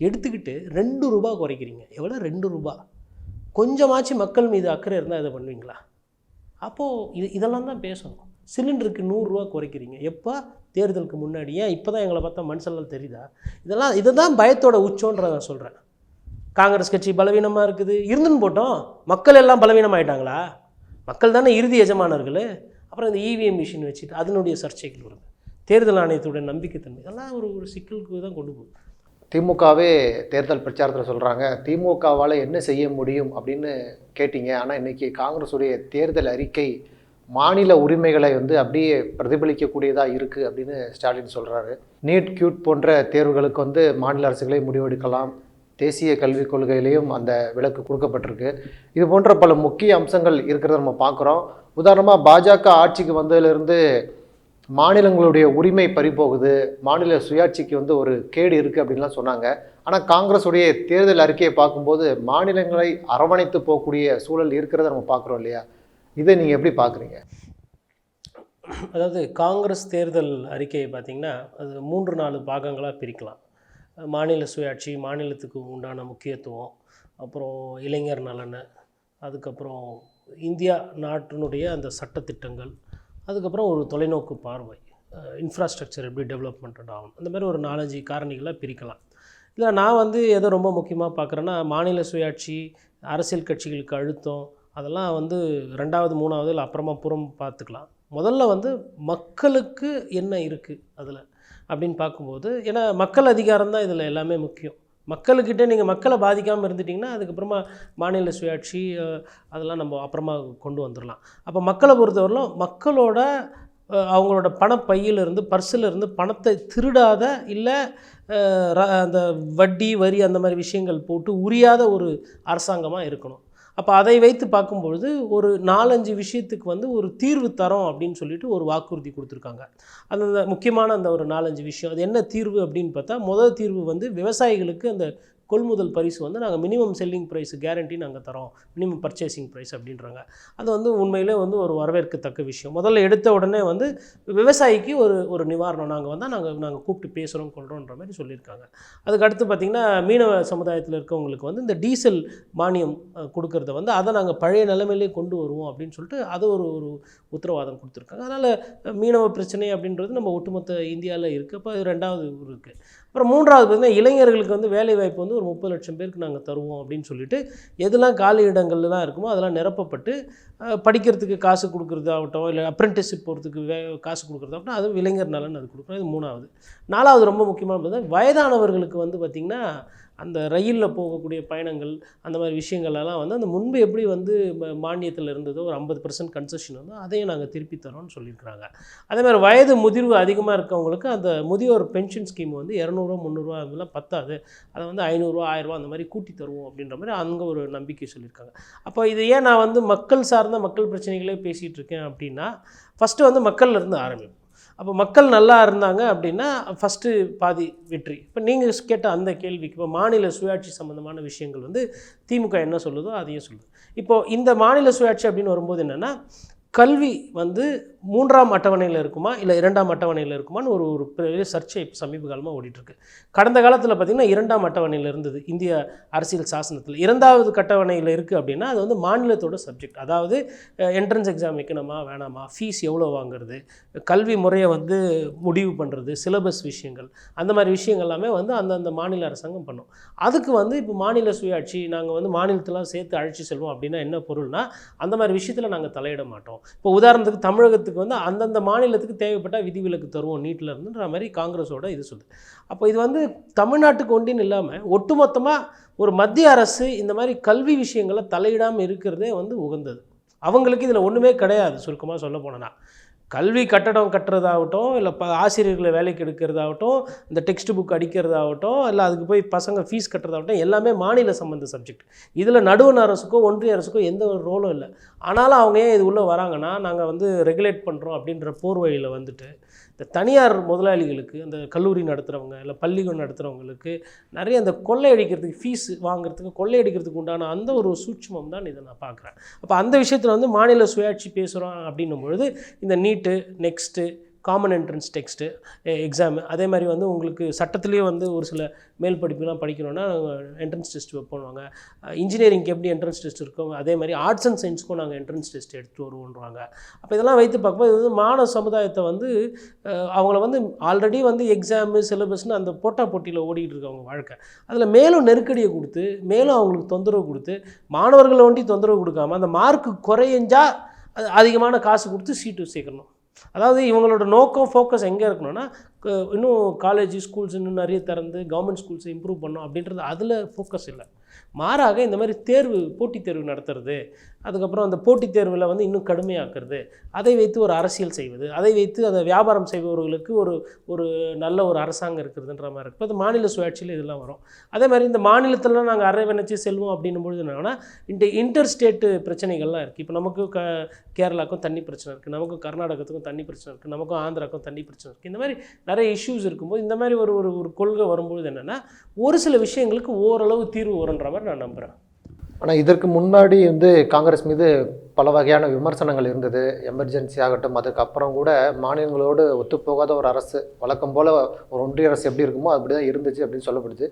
எடுத்துக்கிட்டு ரெண்டு ரூபா குறைக்கிறீங்க. எவ்வளோ? ரெண்டு ரூபா. கொஞ்சமாச்சு மக்கள் மீது அக்கறை இருந்தால் இதை பண்ணுவீங்களா? அப்போது இது இதெல்லாம் தான் பேசணும். சிலிண்டருக்கு நூறுரூவா குறைக்கிறீங்க. எப்போ? தேர்தலுக்கு முன்னாடி. ஏன் இப்போ தான் எங்களை பார்த்தா மனுஷெல்லாம் தெரியுதா? இதெல்லாம் இதை தான் பயத்தோட உச்சோன்றதை நான் சொல்கிறேன் காங்கிரஸ் கட்சி பலவீனமாக இருக்குது. இருந்துன்னு போட்டோம். மக்கள் எல்லாம் பலவீனமாயிட்டாங்களா? மக்கள் தானே இறுதி எஜமானர்கள். அப்புறம் இந்த இவிஎம் மிஷின் வச்சுட்டு அதனுடைய சர்ச்சைகள் வருது. தேர்தல் ஆணையத்துடைய நம்பிக்கைத்தன்மை. இதெல்லாம் ஒரு ஒரு சிக்கலுக்கு தான் கொண்டு போகும் திமுகவே தேர்தல் பிரச்சாரத்தில் சொல்கிறாங்க திமுகவால் என்ன செய்ய முடியும் அப்படின்னு கேட்டீங்க. ஆனால் இன்றைக்கி காங்கிரஸுடைய தேர்தல் அறிக்கை மாநில உரிமைகளை வந்து அப்படியே பிரதிபலிக்கக்கூடியதாக இருக்குது அப்படின்னு ஸ்டாலின் சொல்கிறாரு நீட் கியூட் போன்ற தேர்வுகளுக்கு வந்து மாநில அரசுகளே முடிவெடுக்கலாம். தேசிய கல்விக் கொள்கையிலையும் அந்த விலக்கு கொடுக்கப்பட்டிருக்கு. இது போன்ற பல முக்கிய அம்சங்கள் இருக்கிறத நம்ம பார்க்குறோம். உதாரணமாக பாஜக ஆட்சிக்கு வந்ததுலேருந்து மாநிலங்களுடைய உரிமை பறிபோகுது மாநில சுயாட்சிக்கு வந்து ஒரு கேடு இருக்குது அப்படின்லாம் சொன்னாங்க. ஆனால் காங்கிரஸுடைய தேர்தல் அறிக்கையை பார்க்கும்போது மாநிலங்களை அரவணைத்து போகக்கூடிய சூழல் இருக்கிறத நம்ம பார்க்குறோம் இல்லையா? இதை நீங்கள் எப்படி பார்க்குறீங்க? அதாவது காங்கிரஸ் தேர்தல் அறிக்கையை பார்த்திங்கன்னா அது மூன்று நாலு பாகங்களாக பிரிக்கலாம். மாநில சுயாட்சி மாநிலத்துக்கு உண்டான முக்கியத்துவம் அப்புறம் இளைஞர் நலன் அதுக்கப்புறம் இந்தியா நாட்டினுடைய அந்த சட்டத்திட்டங்கள் அதுக்கப்புறம் ஒரு தொலைநோக்கு பார்வை இன்ஃப்ராஸ்ட்ரக்சர் எப்படி டெவலப்மெண்ட் ஆகும். அந்த மாதிரி ஒரு நாலஞ்சு காரணிகளாக பிரிக்கலாம். இல்லை நான் வந்து எதை ரொம்ப முக்கியமாக பார்க்குறேன்னா மாநில சுயாட்சி அரசியல் கட்சிகளுக்கு அழுத்தம் அதெல்லாம் வந்து ரெண்டாவது மூணாவது இல்லை அப்புறமா புறம் பார்த்துக்கலாம். முதல்ல வந்து மக்களுக்கு என்ன இருக்குது அதில் அப்படின்னு பார்க்கும்போது ஏன்னா மக்கள் அதிகாரம் தான் இதில் எல்லாமே முக்கியம். மக்களுக்கிட்ட நீங்கள் மக்களை பாதிக்காமல் இருந்துட்டிங்கன்னா அதுக்கப்புறமா மாநில சுயாட்சி அதெல்லாம் நம்ம அப்புறமா கொண்டு வந்துடலாம் அப்போ மக்களை பொறுத்தவரையிலும் மக்களோட அவங்களோட பணப்பையிலிருந்து பர்ஸிலிருந்து பணத்தை திருடாத இல்லை ர- அந்த வட்டி வரி அந்த மாதிரி விஷயங்கள் போட்டு உரியாத ஒரு அரசாங்கமாக இருக்கணும். அப்போ அதை வைத்து பார்க்கும்பொழுது ஒரு நாலஞ்சு விஷயத்துக்கு வந்து ஒரு தீர்வு தரோம் அப்படின்னு சொல்லிட்டு ஒரு வாக்குறுதி கொடுத்துருக்காங்க. அந்த முக்கியமான அந்த ஒரு நாலஞ்சு விஷயம் அது என்ன தீர்வு அப்படின்னு பார்த்தா முதல் தீர்வு வந்து விவசாயிகளுக்கு அந்த கொள்முதல் பரிசு வந்து நாங்கள் மினிமம் செல்லிங் ப்ரைஸ் கேரண்டி நாங்கள் தரோம். மினிமம் பர்ச்சேசிங் ப்ரைஸ் அப்படின்றாங்க. அது வந்து உண்மையிலே வந்து ஒரு வரவேற்கத்தக்க விஷயம். முதல்ல எடுத்த உடனே வந்து விவசாயிக்கு ஒரு ஒரு நிவாரணம். நாங்கள் வந்தால் நாங்கள் நாங்கள் கூப்பிட்டு பேசுகிறோம் கொள்கிறோன்ற மாதிரி சொல்லியிருக்காங்க. அதுக்கு அடுத்து பார்த்திங்கன்னா மீனவ சமுதாயத்தில் இருக்கவங்களுக்கு வந்து இந்த டீசல் மானியம் கொடுக்கறத வந்து அதை நாங்கள் பழைய நிலைமையிலே கொண்டு வருவோம் அப்படின்னு சொல்லிட்டு அது ஒரு ஒரு உத்தரவாதம் கொடுத்துருக்காங்க. அதனால் மீனவ பிரச்சனை அப்படின்றது நம்ம ஒட்டுமொத்த இந்தியாவில் இருக்குது அப்போ இது ரெண்டாவது இருக்குது அப்புறம் மூன்றாவது பார்த்தீங்கன்னா இளைஞர்களுக்கு வந்து வேலை வாய்ப்பு வந்து ஒரு முப்பது லட்சம் பேருக்கு நாங்கள் தருவோம் அப்படின்னு சொல்லிட்டு எதெல்லாம் காலி இடங்கள்லாம் இருக்குமோ அதெல்லாம் நிரப்பப்பட்டு படிக்கிறதுக்கு காசு கொடுக்குறதாகட்டும் இல்லை அப்ரெண்டிஸ்ஷிப் போகிறதுக்கு வே காசு கொடுக்குறதாகட்டும் அது இளைஞர் நலன் அது கொடுக்குறோம் இது மூணாவது. நாலாவது ரொம்ப முக்கியமான பார்த்தா வயதானவர்களுக்கு வந்து பார்த்திங்கன்னா அந்த ரயிலில் போகக்கூடிய பயணங்கள் அந்த மாதிரி விஷயங்கள் எல்லாம் வந்து அந்த முன்பு எப்படி வந்து மானியத்தில் இருந்ததோ ஒரு ஐம்பது பர்சன்ட் கன்செஷன் வந்து அதையும் நாங்கள் திருப்பி தரோம்னு சொல்லியிருக்கிறாங்க. அதே மாதிரி வயது முதிர்வு அதிகமாக இருக்கவங்களுக்கு அந்த முதியோர் பென்ஷன் ஸ்கீம் வந்து இரநூறுவா முந்நூறுரூவா அதெல்லாம் பத்தாது. அதை வந்து ஐநூறுரூவா ஆயிரரூவா அந்த மாதிரி கூட்டி தருவோம் அப்படின்ற மாதிரி அங்கே ஒரு நம்பிக்கை சொல்லியிருக்காங்க. அப்போ இது ஏன் நான் வந்து மக்கள் சார்ந்த மக்கள் பிரச்சனைகளே பேசிகிட்டு இருக்கேன் அப்படின்னா ஃபஸ்ட்டு வந்து மக்கள்லேருந்து ஆரம்பிப்போம். அப்போ மக்கள் நல்லா இருந்தாங்க அப்படின்னா ஃபஸ்ட்டு பாதி வெற்றி. இப்போ நீங்கள் கேட்ட அந்த கேள்விக்கு இப்போ மாநில சுயாட்சி சம்மந்தமான விஷயங்கள் வந்து திமுக என்ன சொல்லுதோ அதையும் சொல்லுது. இப்போது இந்த மாநில சுயாட்சி அப்படின்னு வரும்போது என்னென்னா கல்வி வந்து மூன்றாம் அட்டவணையில் இருக்குமா? இல்லை இரண்டாம் அட்டவணையில் இருக்குமான்னு ஒரு ஒரு பெரிய சர்ச்சை இப்போ சமீப காலமாக ஓடிட்டுருக்கு. கடந்த காலத்தில் பார்த்திங்கன்னா இரண்டாம் அட்டவணையில் இருந்தது இந்திய அரசியல் சாசனத்தில். இரண்டாவது கட்டவணையில் இருக்குது அப்படின்னா அது வந்து மாநிலத்தோட சப்ஜெக்ட் அதாவது என்ட்ரன்ஸ் எக்ஸாம் வைக்கணுமா வேணாமா? ஃபீஸ் எவ்வளோ வாங்குறது? கல்வி முறையை வந்து முடிவு பண்ணுறது சிலபஸ் விஷயங்கள். அந்த மாதிரி விஷயங்கள் எல்லாமே வந்து அந்தந்த மாநில அரசாங்கம் பண்ணும். அதுக்கு வந்து இப்போ மாநில சுயாட்சி நாங்கள் வந்து மாநிலத்தெலாம் சேர்த்து அழைச்சி செல்வோம் அப்படின்னா என்ன பொருள்னா அந்த மாதிரி விஷயத்தில் நாங்கள் தலையிட மாட்டோம். இப்போ உதாரணத்துக்கு தமிழகத்துக்கு வந்து அந்தந்த மாநிலத்துக்கு தேவைப்பட்ட விதிவிலக்கு தருவோம் நீட்டில் இருந்துன்ற மாதிரி காங்கிரஸோட இது சொல்லுது. அப்போ இது வந்து தமிழ்நாட்டுக்கு ஒன்றின்னு இல்லாமல் ஒட்டுமொத்தமாக ஒரு மத்திய அரசு இந்த மாதிரி கல்வி விஷயங்களை தலையிடாமல் இருக்கிறதே வந்து உகந்தது. அவங்களுக்கு இதில் ஒன்றுமே கிடையாது சுருக்கமாக சொல்ல போனேன்னா. கல்வி கட்டடம் கட்டுறதாகட்டும் இல்லை ப ஆசிரியர்களை வேலைக்கு எடுக்கிறதாகட்டும் இந்த டெக்ஸ்ட் புக் அடிக்கிறதாகட்டும் இல்லை அதுக்கு போய் பசங்க ஃபீஸ் கட்டுறதாகட்டும் எல்லாமே மாநில சம்மந்த சப்ஜெக்ட் இதில் நடுவண் அரசுக்கோ ஒன்றிய அரசுக்கோ எந்த ஒரு ரோலும் இல்லை. ஆனாலும் அவங்க ஏன் இது உள்ளே வராங்கன்னா நாங்கள் வந்து ரெகுலேட் பண்ணுறோம் அப்படின்ற போர்வையில் வந்துட்டு இந்த தனியார் முதலாளிகளுக்கு அந்த கல்லூரி நடத்துகிறவங்க இல்லை பள்ளிகள் நடத்துகிறவங்களுக்கு நிறைய அந்த கொள்ளையடிக்கிறதுக்கு ஃபீஸ் வாங்குறதுக்கு கொள்ளையடிக்கிறதுக்கு உண்டான அந்த ஒரு சூட்சமம் தான் இதை நான் பார்க்குறேன். அப்போ அந்த விஷயத்தில் வந்து மாநில சுயாட்சி பேசுகிறோம் அப்படின்னும் பொழுது இந்த NEET next common entrance test exam அதே மாதிரி வந்து உங்களுக்கு சட்டத்துலேயே வந்து ஒரு சில மேல் படிப்புலாம் படிக்கணும்னா என்ட்ரன்ஸ் டெஸ்ட் வைப்போம்வாங்க இன்ஜினியரிங்க்கு எப்படி என்ட்ரன்ஸ் டெஸ்ட் இருக்கும் அதே மாதிரி ஆர்ட்ஸ் அண்ட் சயின்ஸ்க்கும் நாங்கள் என்ட்ரன்ஸ் டெஸ்ட் எடுத்து வருவோன்றாங்க. அப்போ இதெல்லாம் வைத்து பார்க்கும்போது இது வந்து மாணவ சமுதாயத்தை வந்து அவங்கள வந்து ஆல்ரெடி வந்து எக்ஸாமு சிலபஸ்னு அந்த போட்டா போட்டியில் ஓடிக்கிட்டு இருக்கு அவங்க வாழ்க்கை. அதில் மேலும் நெருக்கடியை கொடுத்து மேலும் அவங்களுக்கு தொந்தரவு கொடுத்து மாணவர்களை ஒண்டி தொந்தரவு கொடுக்காம அந்த மார்க்கு குறையஞ்சா அது அதிகமான காசு கொடுத்து சீட்டு சேர்க்கணும். அதாவது இவங்களோட நோக்கம் ஃபோக்கஸ் எங்கே இருக்கணும்னா இன்னும் காலேஜ் ஸ்கூல்ஸ் இன்னும் நிறைய திறந்து கவர்மெண்ட் ஸ்கூல்ஸை இம்ப்ரூவ் பண்ணணும் அப்படின்றது அதில் ஃபோக்கஸ் இல்லை. மாறாக இந்த மாதிரி தேர்வு போட்டித் தேர்வு நடத்துறது அதுக்கப்புறம் அந்த போட்டித் தேர்வில் வந்து இன்னும் கடுமையாக்குறது. அதை வைத்து ஒரு அரசியல் செய்வது. அதை வைத்து அதை வியாபாரம் செய்பவர்களுக்கு ஒரு ஒரு நல்ல ஒரு அரசாங்கம் இருக்கிறதுன்ற மாதிரி இருக்குது அது மாநில சுயாட்சியில் இதெல்லாம் வரும். அதே மாதிரி இந்த மாநிலத்திலலாம் நாங்கள் அரவணைச்சு செல்வோம் அப்படின்னும் பொழுது என்னன்னா இந்த இன்டர் ஸ்டேட்டு பிரச்சனைகள்லாம் இருக்குது இப்போ நமக்கு க கேரளாக்கும் தண்ணி பிரச்சனை இருக்குது நமக்கு கர்நாடகத்துக்கும் தண்ணி பிரச்சனை இருக்குது நமக்கும் ஆந்திராக்கும் தண்ணி பிரச்சனை இருக்குது இந்த மாதிரி நிறைய இஷ்யூஸ் இருக்கும்போது இந்த மாதிரி ஒரு ஒரு ஒரு கொள்கை வரும்பொழுது என்னென்னா ஒரு சில விஷயங்களுக்கு ஓரளவு தீர்வு வரும்ன்ற மாதிரி நான் நம்புகிறேன் ஆனால் இதற்கு முன்னாடி வந்து காங்கிரஸ் மீது பல வகையான விமர்சனங்கள் இருந்தது. எமர்ஜென்சி ஆகட்டும் அதுக்கப்புறம் கூட மாநிலங்களோடு ஒத்துப்போகாத ஒரு அரசு வழக்கம் போல் ஒரு ஒன்றிய அரசு எப்படி இருக்குமோ அப்படி தான் இருந்துச்சு அப்படின்னு சொல்லப்படுது.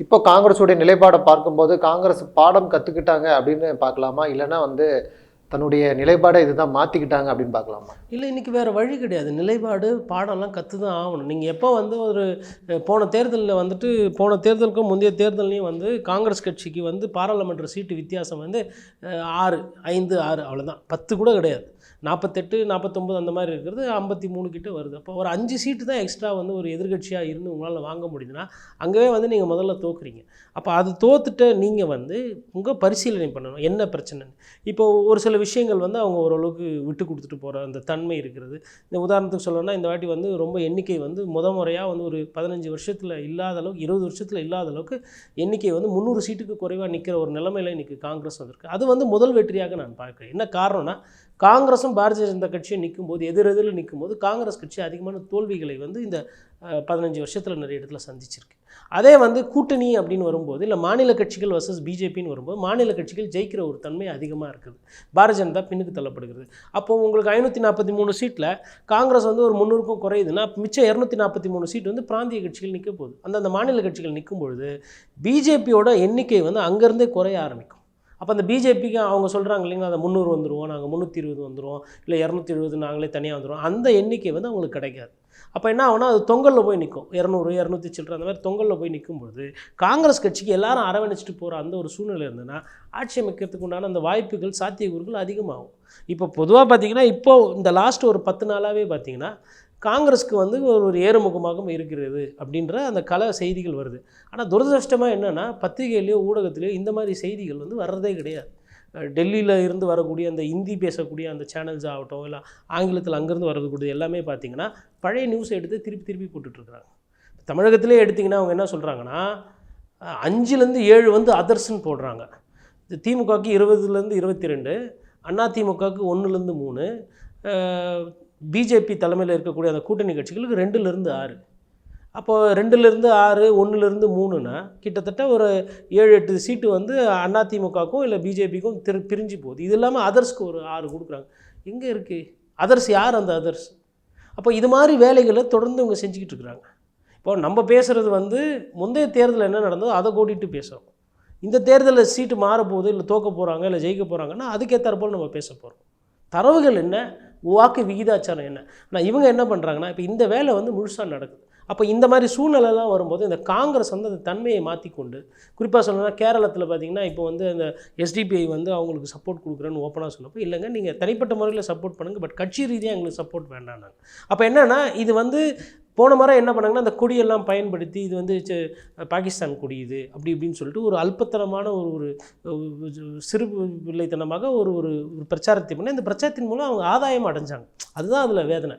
இப்போ காங்கிரஸுடைய நிலைப்பாடை பார்க்கும்போது காங்கிரஸ் பாடம் கற்றுக்கிட்டாங்க அப்படின்னு பார்க்கலாமா? இல்லைன்னா வந்து தன்னுடைய நிலைப்பாடை இதுதான் மாற்றிக்கிட்டாங்க அப்படின்னு பார்க்கலாமா? இல்லை இன்றைக்கி வேறு வழி கிடையாது. நிலைப்பாடு பாடம்லாம் கற்று தான் ஆகணும். நீங்கள் எப்போ வந்து ஒரு போன தேர்தலில் வந்துட்டு போன தேர்தலுக்கும் முந்தைய தேர்தல்லையும் வந்து காங்கிரஸ் கட்சிக்கு வந்து பாராளுமன்ற சீட்டு வித்தியாசம் வந்து ஆறு ஐந்து ஆறு அவ்வளோதான் பத்து கூட கிடையாது. நாற்பத்தெட்டு நாற்பத்தொம்பது அந்த மாதிரி இருக்கிறது ஐம்பத்தி மூணு கிட்டே வருது. அப்போ ஒரு அஞ்சு சீட்டு தான் எக்ஸ்ட்ரா வந்து ஒரு எதிர்கட்சியாக இருந்து உங்களால் வாங்க முடியுதுன்னா அங்கேயே வந்து நீங்கள் முதல்ல தோக்குறீங்க. அப்போ அது தோத்துட்டு நீங்கள் வந்து உங்கள் பரிசீலனை பண்ணணும். என்ன பிரச்சனைன்னு? இப்போ ஒரு சில விஷயங்கள் வந்து அவங்க ஓரளவுக்கு விட்டு கொடுத்துட்டு போகிற அந்த தன்மை இருக்கிறது. இந்த உதாரணத்துக்கு சொல்லணும்னா இந்த வாட்டி வந்து ரொம்ப எண்ணிக்கை வந்து முத முறையாக வந்து ஒரு பதினஞ்சு வருஷத்தில் இல்லாத அளவுக்கு இருபது வருஷத்தில் இல்லாத அளவுக்கு எண்ணிக்கை வந்து முந்நூறு சீட்டுக்கு குறைவாக நிற்கிற ஒரு நிலைமையில் இன்றைக்கி காங்கிரஸ் வந்திருக்கு. அது வந்து முதல் வெற்றியாக நான் பார்க்குறேன். என்ன காரணம்னா காங்கிரஸும் பாரதிய ஜனதா கட்சியும் நிற்கும்போது எதிரெதிரில் நிற்கும்போது காங்கிரஸ் கட்சி அதிகமான தோல்விகளை வந்து இந்த பதினஞ்சு வருஷத்தில் நிறைய இடத்துல சந்திச்சிருக்கு. அதே வந்து கூட்டணி அப்படின்னு வரும்போது இல்லை மாநில கட்சிகள் வர்சஸ் பிஜேபின்னு வரும்போது மாநில கட்சிகள் ஜெயிக்கிற ஒரு தன்மை அதிகமாக இருக்குது. பாரதிய ஜனதா பின்னுக்கு தள்ளப்படுகிறது. அப்போ உங்களுக்கு ஐநூற்றி நாற்பத்தி மூணு சீட்டில் காங்கிரஸ் வந்து ஒரு முந்நூறுக்கும் குறையுதுன்னா மிச்சம் இரநூத்தி நாற்பத்தி மூணு சீட் வந்து பிராந்திய கட்சிகள் நிற்க போகுது. அந்தந்த மாநில கட்சிகள் நிற்கும் பொழுது பிஜேபியோட எண்ணிக்கை வந்து அங்கேருந்தே குறைய ஆரம்பிக்கும். அப்போ அந்த பிஜேபிக்கு அவங்க சொல்கிறாங்க இல்லைங்களா அந்த முந்நூறு வந்துடுவோம் நாங்கள் முந்நூற்றி இருபது வந்துடுவோம் இல்லை இரநூத்தி இருபது நாங்களே தனியாக வந்துடுவோம் அந்த எண்ணிக்கை வந்து அவங்களுக்கு கிடைக்காது. அப்போ என்ன ஆகுனா அது தொங்கலில் போய் நிற்கும் இரநூறு இரநூத்தி சில்லற அந்த மாதிரி தொங்கலில் போய் நிற்கும்பொழுது காங்கிரஸ் கட்சிக்கு எல்லாரும் அரவணைச்சிட்டு போகிற அந்த ஒரு சூழ்நிலை இருந்ததுன்னா ஆட்சி அமைக்கிறதுக்கு உண்டான அந்த வாய்ப்புகள் சாத்தியக்கூறுகள் அதிகமாகும். இப்போ பொதுவாக பார்த்திங்கன்னா இப்போது இந்த லாஸ்ட் ஒரு பத்து நாளாகவே பார்த்தீங்கன்னா காங்கிரஸ்க்கு வந்து ஒரு ஒரு ஏறுமுகமாகவும் இருக்கிறது அப்படின்ற அந்த கல செய்திகள் வருது. ஆனால் துரதிருஷ்டமாக என்னென்னா பத்திரிகையிலையோ ஊடகத்திலையோ இந்த மாதிரி செய்திகள் வந்து வர்றதே கிடையாது. டெல்லியில் இருந்து வரக்கூடிய அந்த ஹிந்தி பேசக்கூடிய அந்த சேனல்ஸ் ஆகட்டும் இல்லை ஆங்கிலத்தில் அங்கேருந்து வரக்கூடிய எல்லாமே பார்த்தீங்கன்னா பழைய நியூஸை எடுத்து திருப்பி திருப்பி போட்டுட்ருக்குறாங்க. தமிழகத்திலே எடுத்திங்கன்னா அவங்க என்ன சொல்கிறாங்கன்னா அஞ்சுலேருந்து ஏழு வந்து அதர்ஸ்ன்னு போடுறாங்க. இது திமுகவுக்கு இருபதுலேருந்து இருபத்தி ரெண்டு அண்ணா திமுகவுக்கு ஒன்றுலேருந்து மூணு பிஜேபி தலைமையில் இருக்கக்கூடிய அந்த கூட்டணி கட்சிகளுக்கு ரெண்டுலேருந்து ஆறு. அப்போது ரெண்டுலேருந்து ஆறு ஒன்றுலேருந்து மூணுனா கிட்டத்தட்ட ஒரு ஏழு எட்டு சீட்டு வந்து அதிமுகவுக்கும் இல்லை பிஜேபிக்கும் திரு பிரிஞ்சு போகுது. இது இல்லாமல் அதர்ஸ்க்கு ஒரு ஆறு கொடுக்குறாங்க. எங்கே இருக்குது அதர்ஸ் யார் அந்த அதர்ஸ்? அப்போ இது மாதிரி வேலைகளை தொடர்ந்து இவங்க செஞ்சுக்கிட்டு இருக்கிறாங்க. இப்போ நம்ம பேசுகிறது வந்து முந்தைய தேர்தலில் என்ன நடந்ததோ அதை கூட்டிகிட்டு பேசுகிறோம் இந்த தேர்தலில் சீட்டு மாறப்போகுது இல்லை தோக்க போகிறாங்க இல்லை ஜெயிக்க போகிறாங்கன்னா அதுக்கேற்றாற்போல் நம்ம பேச போகிறோம் தரவுகள் என்ன? வாக்கு விகிதாச்சாரம் என்ன? ஆனால் இவங்க என்ன பண்ணுறாங்கன்னா இப்போ இந்த வேலை வந்து முழுசாக நடக்குது. அப்போ இந்த மாதிரி சூழ்நிலைலாம் வரும்போது இந்த காங்கிரஸ் வந்து அந்த தன்மையை மாற்றிக்கொண்டு குறிப்பாக சொல்லணும்னா கேரளத்தில் பார்த்தீங்கன்னா இப்போ வந்து அந்த எஸ்டிபிஐ வந்து அவங்களுக்கு சப்போர்ட் கொடுக்குறேன்னு ஓப்பனாக சொன்னப்போ இல்லைங்க நீங்கள் தனிப்பட்ட முறையில் சப்போர்ட் பண்ணுங்கள் பட் கட்சி ரீதியாக எங்களுக்கு சப்போர்ட் வேண்டாம் அப்போ என்னென்னா இது வந்து போன முறை என்ன பண்ணாங்கன்னா அந்த கொடியெல்லாம் பயன்படுத்தி இது வந்து பாகிஸ்தான் கொடி இது அப்படி இப்படின்னு சொல்லிட்டு ஒரு அல்பத்தனமான ஒரு ஒரு ஒரு சிறு பிள்ளைத்தனமாக ஒரு ஒரு ஒரு பிரச்சாரத்தை பண்ணி அந்த பிரச்சாரத்தின் மூலம் அவங்க ஆதாயம் அடைஞ்சாங்க. அதுதான் அதில் வேதனை.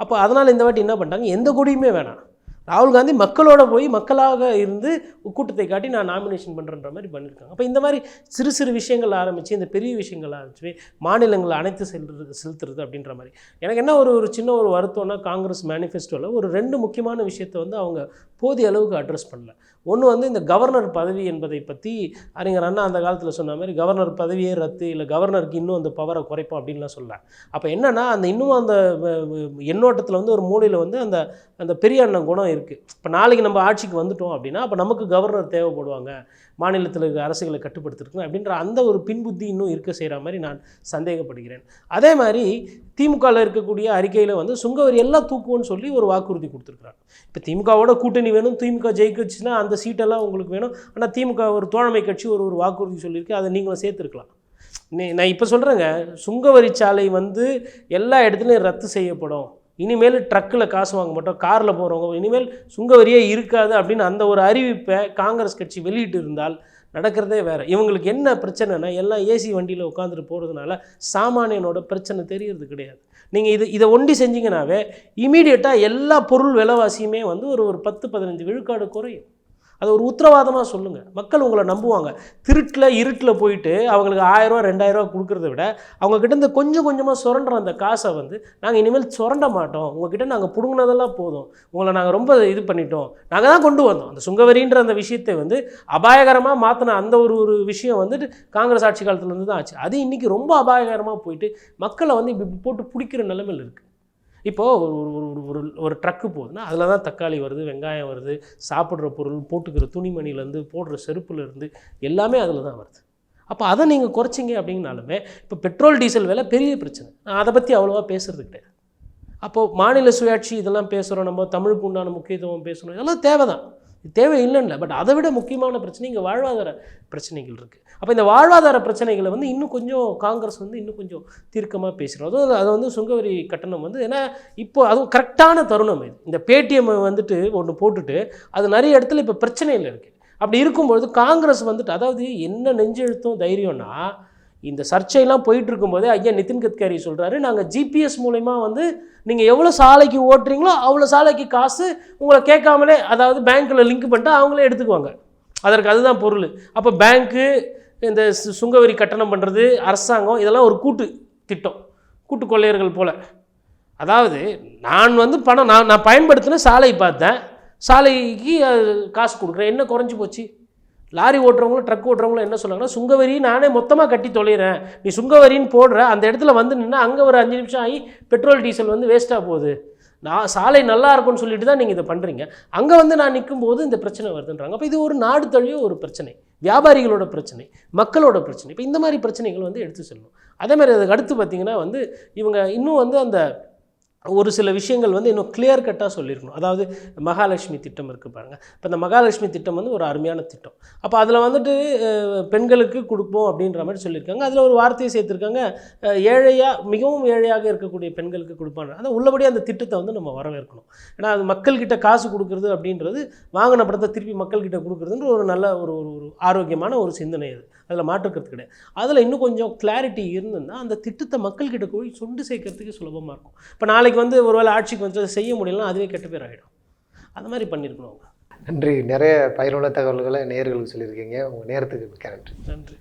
அப்போ அதனால் இந்த வாட்டி என்ன பண்ணிட்டாங்க? எந்த கொடியுமே வேணாம். ராகுல் காந்தி மக்களோட போய் மக்களாக இருந்து கூட்டத்தை காட்டி நான் நாமினேஷன் பண்ணுறன்ற மாதிரி பண்ணியிருக்காங்க அப்போ இந்த மாதிரி சிறு சிறு விஷயங்கள் ஆரம்பித்து இந்த பெரிய விஷயங்கள் ஆரம்பிச்சு மாநிலங்களை அனைத்து செல்றது செலுத்துறது அப்படின்ற மாதிரி. எனக்கு என்ன ஒரு ஒரு சின்ன ஒரு வருத்தம்னா காங்கிரஸ் மேனிஃபெஸ்டோவில் ஒரு ரெண்டு முக்கியமான விஷயத்தை வந்து அவங்க போதிய அளவுக்கு அட்ரஸ் பண்ணல. ஒன்று வந்து இந்த கவர்னர் பதவி என்பதை பற்றி அறிஞர் அண்ணா அந்த காலத்தில் சொன்ன மாதிரி கவர்னர் பதவியே ரத்து இல்லை கவர்னருக்கு இன்னும் அந்த பவரை குறைப்போம் அப்படின்லாம் சொல்ல அப்போ என்னென்னா அந்த இன்னும் அந்த வ- எண்ணோட்டத்தில் வந்து ஒரு மூலையில் வந்து அந்த அந்த பெரிய அண்ணன் குணம் இருக்குது இப்போ நாளைக்கு நம்ம ஆட்சிக்கு வந்துட்டோம் அப்படின்னா அப்போ நமக்கு கவர்னர் தேவைப்படுவாங்க. மாநிலத்தில் இருக்கிற அரசுகளை கட்டுப்படுத்திருக்கணும் அப்படின்ற அந்த ஒரு பின்புத்தி இன்னும் இருக்க செய்கிற மாதிரி நான் சந்தேகப்படுகிறேன். அதே மாதிரி திமுகவில் இருக்கக்கூடிய அறிக்கையில் வந்து சுங்கவரி எல்லாம் தூக்குவோன்னு சொல்லி ஒரு வாக்குறுதி கொடுத்துருக்குறாங்க. இப்போ திமுகவோட கூட்டணி வேணும் திமுக ஜெயிக்கச்சுன்னா அந்த சீட்டெல்லாம் உங்களுக்கு வேணும். ஆனால் திமுக ஒரு தோழமை கட்சி ஒரு ஒரு வாக்குறுதி சொல்லியிருக்கு அதை நீங்களும் சேர்த்துருக்கலாம். நான் இப்போ சொல்கிறேங்க சுங்கவரி சாலை வந்து எல்லா இடத்துலையும் ரத்து செய்யப்படும். இனிமேல் ட்ரக்கில் காசு வாங்க மாட்டோம் காரில் போகிறவங்க இனிமேல் சுங்கவரியே இருக்காது அப்படின்னு அந்த ஒரு அறிவிப்பை காங்கிரஸ் கட்சி வெளியிட்டு இருந்தால் நடக்கிறதே வேறு. இவங்களுக்கு என்ன பிரச்சனைனா எல்லாம் ஏசி வண்டியில் உட்காந்துட்டு போகிறதுனால சாமானியனோட பிரச்சனை தெரியறது கிடையாது. நீங்கள் இது இதை ஒண்டி செஞ்சீங்கன்னாவே இமீடியட்டாக எல்லா பொருள் விலைவாசியுமே வந்து ஒரு ஒரு பத்து பதினஞ்சு விழுக்காடு குறையும். அது ஒரு உத்தரவாதமாக சொல்லுங்கள் மக்கள் உங்களை நம்புவாங்க. திருட்டில் இருட்டில் போயிட்டு அவங்களுக்கு ஆயிரரூவா ரெண்டாயிரரூவா கொடுக்குறத விட அவங்கக்கிட்ட இருந்து கொஞ்சம் கொஞ்சமாக சுரண்டுற அந்த காசை வந்து நாங்கள் இனிமேல் சுரண்ட மாட்டோம். உங்ககிட்ட நாங்கள் பிடுங்கினதெல்லாம் போதும். உங்களை நாங்கள் ரொம்ப இது பண்ணிட்டோம். நாங்கள் தான் கொண்டு வந்தோம். அந்த சுங்கவரின்ற அந்த விஷயத்தை வந்து அபாயகரமாக மாற்றின அந்த ஒரு ஒரு விஷயம் வந்துட்டு காங்கிரஸ் ஆட்சி காலத்துலேருந்து தான் ஆச்சு. அது இன்றைக்கி ரொம்ப அபாயகரமாக போயிட்டு மக்களை வந்து இப்போ இப்படி போட்டு பிடிக்கிற நிலைமையில் இருக்குது இப்போது ஒரு ஒரு ஒரு ஒரு ஒரு ட்ரக்கு போகுதுன்னா அதில் தான் தக்காளி வருது வெங்காயம் வருது சாப்பிட்ற பொருள் போட்டுக்கிற துணிமணிலேருந்து போடுற செருப்புலேருந்து எல்லாமே அதில் தான் வருது. அப்போ அதை நீங்கள் குறைச்சிங்க அப்படின்னாலுமே இப்போ பெட்ரோல் டீசல் விலை பெரிய பிரச்சனை. நான் அதை பற்றி அவ்வளோவா பேசுறது கிடையாது. அப்போது மாநில சுயாட்சி இதெல்லாம் பேசுகிறோம் நம்ம தமிழுக்கு உண்டான முக்கியத்துவம் பேசுகிறோம் இதெல்லாம் தேவை தான் தேவை இல்லைன்னு பட் அதை விட முக்கியமான பிரச்சனை இங்கே வாழ்வாதார பிரச்சனைகள் இருக்குது அப்போ இந்த வாழ்வாதார பிரச்சனைகளை வந்து இன்னும் கொஞ்சம் காங்கிரஸ் வந்து இன்னும் கொஞ்சம் தீர்க்கமாக பேசுகிறோம் அதுவும் அது வந்து சுங்கவரி கட்டணம் வந்து ஏன்னா இப்போ அதுவும் கரெக்டான தருணம் இது. இந்த பேடிஎம் வந்துட்டு ஒன்று போட்டுட்டு அது நிறைய இடத்துல இப்போ பிரச்சனையில் இருக்குது அப்படி இருக்கும்பொழுது காங்கிரஸ் வந்துட்டு அதாவது என்ன நெஞ்செழுத்தும் தைரியம்னா இந்த சர்ச்சையெல்லாம் போயிட்டு இருக்கும்போதே ஐயா நிதின் கட்கரி சொல்கிறாரு நாங்கள் ஜிபிஎஸ் மூலயமா வந்து நீங்கள் எவ்வளோ சாலைக்கு ஓட்டுறீங்களோ அவ்வளோ சாலைக்கு காசு உங்களை கேட்காமலே அதாவது பேங்க்கில் லிங்க் பண்ணிட்டு அவங்களே எடுத்துக்குவாங்க. அதற்கு அதுதான் பொருள். அப்போ பேங்க்கு இந்த சுங்கவரி கட்டணம் பண்ணுறது அரசாங்கம் இதெல்லாம் ஒரு கூட்டு திட்டம். கூட்டு கொள்ளையர்கள் போல். அதாவது நான் வந்து பணம் நான் நான் பயன்படுத்தின சாலை பார்த்தேன். சாலைக்கு அது காசு கொடுக்குறேன். என்ன குறைஞ்சி போச்சு? லாரி ஓட்டுறவங்களும் ட்ரக் ஓட்டுறவங்களும் என்ன சொல்லுவாங்கன்னா சுங்கவரி நானே மொத்தமாக கட்டி தொலைகிறேன் நீ சுங்கவரின்னு போடுற அந்த இடத்துல வந்து நின்னா அங்கே ஒரு அஞ்சு நிமிஷம் ஆகி பெட்ரோல் டீசல் வந்து வேஸ்ட்டாக போகுது. நான் சாலை நல்லா இருக்கும்னு சொல்லிட்டு தான் நீங்கள் இதை பண்ணுறீங்க அங்கே வந்து நான் நிற்கும் போது இந்த பிரச்சனை வருதுன்றாங்க. அப்போ இது ஒரு நாடு தழுவிய ஒரு பிரச்சனை. வியாபாரிகளோட பிரச்சனை மக்களோட பிரச்சனை. இப்போ இந்த மாதிரி பிரச்சனைகள் வந்து எடுத்து செல்லணும். அதே மாதிரி அதுக்கு அடுத்து பார்த்தீங்கன்னா வந்து இவங்க இன்னும் வந்து அந்த ஒரு சில விஷயங்கள் வந்து இன்னும் கிளியர் கட்டாக சொல்லியிருக்கணும். அதாவது மகாலட்சுமி திட்டம் இருக்குது பாருங்கள் இப்போ இந்த மகாலட்சுமி திட்டம் வந்து ஒரு அருமையான திட்டம். அப்போ அதில் வந்துட்டு பெண்களுக்கு கொடுப்போம் அப்படின்ற மாதிரி சொல்லியிருக்காங்க. அதில் ஒரு வார்த்தையை சேர்த்துருக்காங்க. ஏழையாக மிகவும் ஏழையாக இருக்கக்கூடிய பெண்களுக்கு கொடுப்பாங்க. அதை உள்ளபடியே அந்த திட்டத்தை வந்து நம்ம வரவேற்கணும். ஏன்னா அது மக்கள்கிட்ட காசு கொடுக்குறது அப்படின்றது வாங்கின படத்தை திருப்பி மக்கள்கிட்ட கொடுக்குறதுன்ற ஒரு நல்ல ஒரு ஒரு ஒரு ஆரோக்கியமான ஒரு சிந்தனை அது. அதில் மாற்றுக்கிறது கிடையாது. அதில் இன்னும் கொஞ்சம் கிளாரிட்டி இருந்ததுன்னா அந்த திட்டத்தை மக்கள்கிட்ட போய் சொண்டு சேர்க்கறதுக்கு சுலபமாக இருக்கும். இப்போ நாளைக்கு வந்து ஒருவேளை ஆட்சிக்கு வந்து அதை செய்ய முடியலன்னா அதுவே கெட்ட பேர் ஆகிடும் அந்த மாதிரி பண்ணியிருக்கணும் அவங்க. நன்றி. நிறைய பயனுள்ள தகவல்களை நேயர்களுக்கு சொல்லியிருக்கீங்க. உங்கள் நேரத்துக்கு மிக்க நன்றி. நன்றி.